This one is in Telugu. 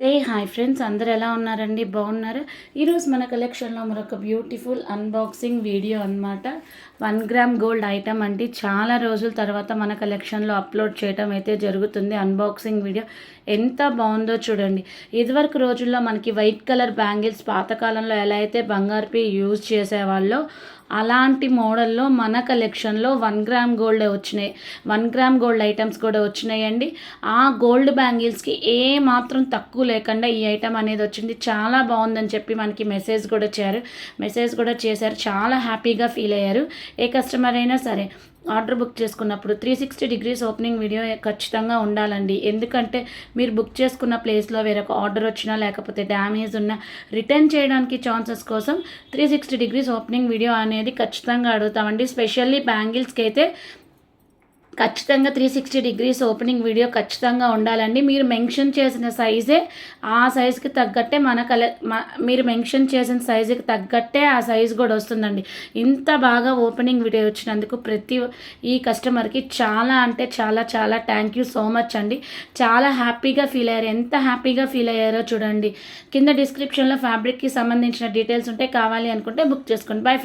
ఏ హాయ్ ఫ్రెండ్స్ అందరు ఎలా ఉన్నారండి? బాగున్నారా? ఈరోజు మన కలెక్షన్లో మరొక బ్యూటిఫుల్ అన్బాక్సింగ్ వీడియో అనమాట వన్ గ్రామ్ గోల్డ్ ఐటమ్ అంటే చాలా రోజుల తర్వాత మన కలెక్షన్లో అప్లోడ్ చేయడం అయితే జరుగుతుంది. అన్బాక్సింగ్ వీడియో ఎంత బాగుందో చూడండి. ఇదివరకు రోజుల్లో మనకి వైట్ కలర్ బ్యాంగిల్స్ పాతకాలంలో ఎలా అయితే బంగారుపి యూజ్ చేసేవాళ్ళో అలాంటి మోడల్లో మన కలెక్షన్లో వన్ గ్రామ్ గోల్డ్ వచ్చినాయి. వన్ గ్రామ్ గోల్డ్ ఐటమ్స్ కూడా వచ్చినాయండి. ఆ గోల్డ్ బ్యాంగిల్స్కి ఏ మాత్రం తక్కువ లేకుండా ఈ ఐటమ్ అనేది వచ్చింది. చాలా బాగుందని చెప్పి మనకి మెసేజ్ కూడా చేశారు మెసేజ్ కూడా చేశారు. చాలా హ్యాపీగా ఫీల్ అయ్యారు. ఏ కస్టమర్ అయినా సరే ఆర్డర్ బుక్ చేసుకున్నప్పుడు three sixty degrees opening video ఖచ్చితంగా ఉండాలండి. ఎందుకంటే మీరు బుక్ చేసుకున్న ప్లేస్లో వేరొక ఆర్డర్ వచ్చినా లేకపోతే డ్యామేజ్ ఉన్నా రిటర్న్ చేయడానికి ఛాన్సెస్ కోసం three sixty degrees opening video అనేది ఖచ్చితంగా అడుగుతామండి. స్పెషల్లీ బ్యాంగిల్స్కి అయితే ఖచ్చితంగా three sixty degrees opening video ఖచ్చితంగా ఉండాలండి. మీరు మెన్షన్ చేసిన సైజే ఆ సైజుకి తగ్గట్టే మన కలె మీరు మెన్షన్ చేసిన సైజుకి తగ్గట్టే ఆ సైజు కూడా వస్తుందండి. ఇంత బాగా ఓపెనింగ్ వీడియో వచ్చినందుకు ప్రతి ఈ కస్టమర్కి చాలా అంటే చాలా చాలా థ్యాంక్ యూ సో మచ్ అండి. చాలా హ్యాపీగా ఫీల్ అయ్యారు. ఎంత హ్యాపీగా ఫీల్ అయ్యారో చూడండి. కింద డిస్క్రిప్షన్లో ఫ్యాబ్రిక్కి సంబంధించిన డీటెయిల్స్ ఉంటే కావాలి అనుకుంటే బుక్ చేసుకోండి. బై